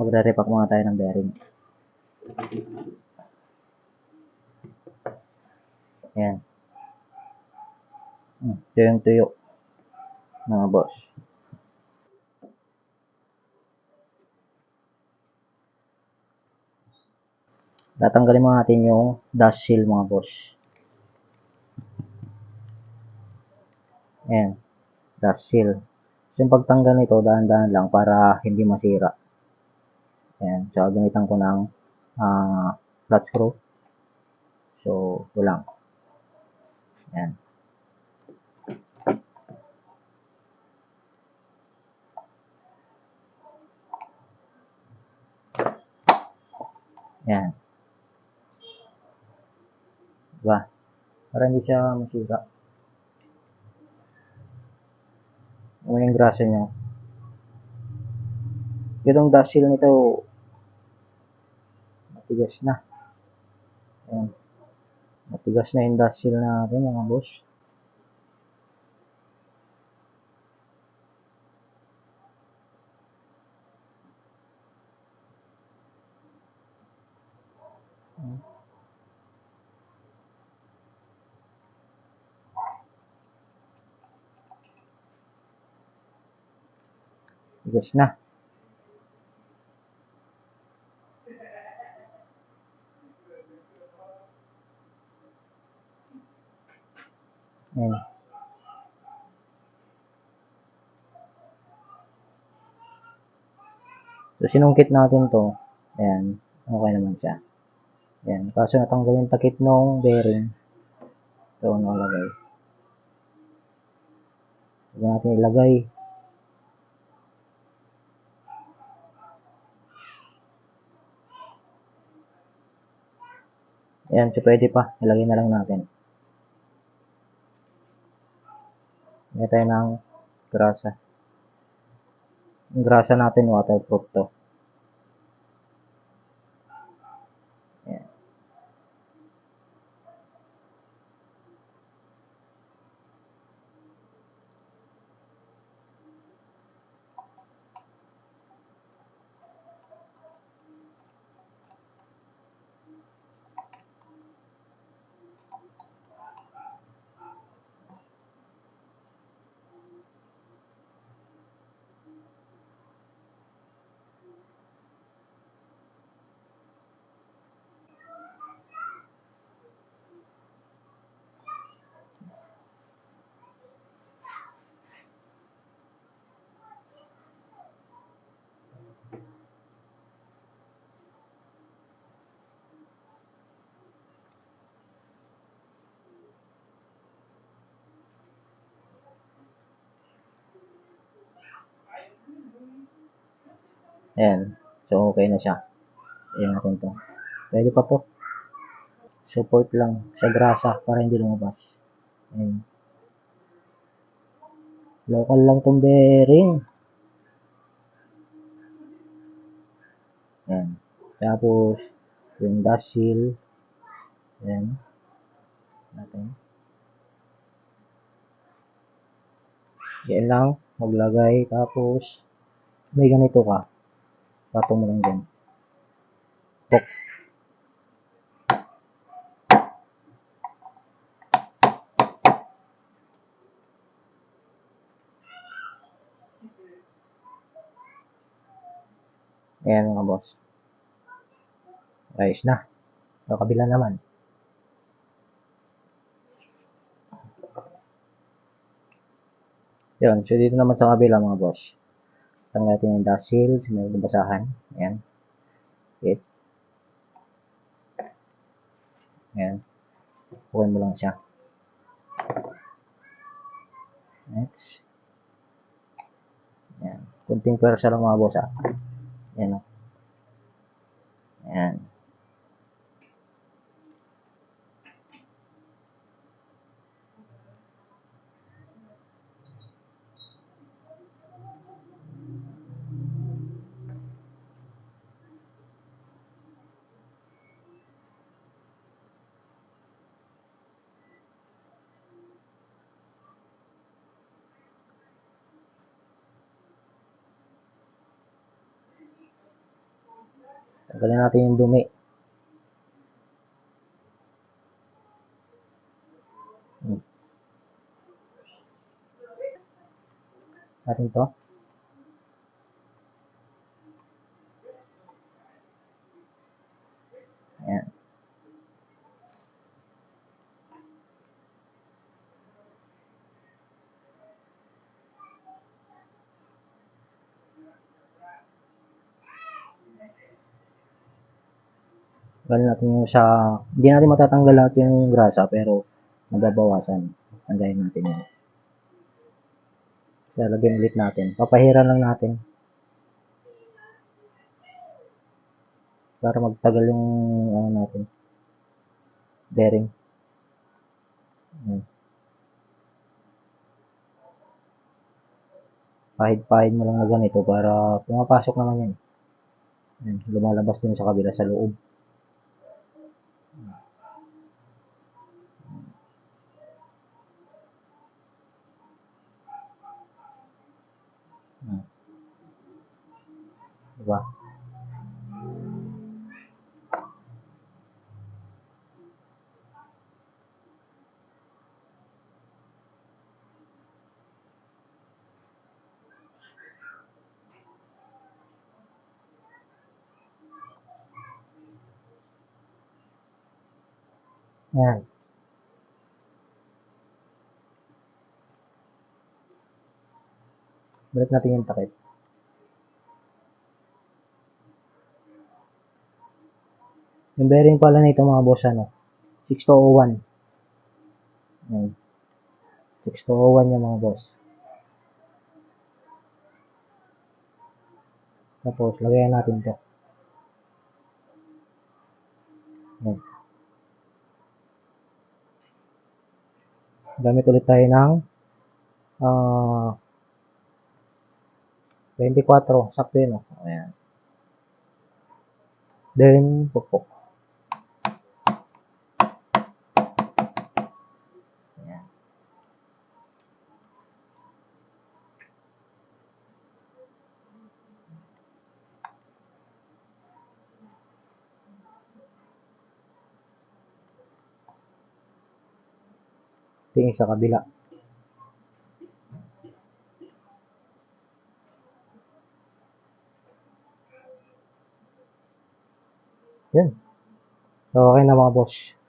magre-repack muna tayo ng bearing. Ayan. Hmm, ito yung tuyo. Mga boss. Tatanggalin muna natin yung dust seal mga boss. Ayan. Dust seal. So, yung pagtanggal nito, dahan-dahan lang para hindi masira. Ayan. So, gamitan ko ng uh, flat screw. So, ito lang. Ayan. Ayan. Diba? Para hindi siya masira. Ano yung grasa niya? Yung dust seal nito, matigas na. Ayan. Matigas na yung dust seal natin mga boss. Tigas na. Ayan. So, sinungkit natin to. Ayan. Okay naman siya. Ayan. Kaso natanggal yung takip ng bearing. Ito, nakalagay. Huwag natin ilagay. Ayan, so pwede pa. Ilagay na lang natin. Ilagay tayo ng grasa. Grasa natin, waterproof to. Ayan. So, okay na siya. Ayan natin to. Pwede pa to. Support lang sa grasa para hindi lumabas. Ayan. Local lang tong bearing. Ayan. Tapos, yung dust seal. Ayan. Natin. Yan lang. Maglagay. Tapos, may ganito ka. Patong mo lang dyan. Pok. Ayan mga boss. Ayos na. Sa kabila naman. Yun. So, dito naman sa kabila mga boss. Tanggal natin yung dust seal. Sinunod yung basahan. Ayan. It. Ayan. Huwag mo lang siya. Next. Ayan. Kunting pwersa lang mga boss ah. Ayan o. Ayan. Tanggalin natin yung dumi. Hmm. Natin to. Ayan. Tanggalin natin yung sa, hindi natin matatanggal lahat yung grasa, pero nababawasan. Tanggalin natin yun. Lalagyan ulit natin. Papahiran lang natin. Para magtagal yung, ano natin, bearing. Ayan. Pahid-pahid mo lang na ganito para pumapasok naman yan. Lumalabas din sa kabila sa loob. Hmm. Diba? Ayan. Balik natin yung takip. Yung bearing pala nito mga boss ano, 6201. Ayan. 6201 yung mga boss. Tapos, lagayan natin to. Ayan. Gamit ulit tayo ng ah 24. Sakto yun. Oh. Ayan. Then, pupok. Ayan. Tingin sa kabila. Yan. So, okay na mga boss.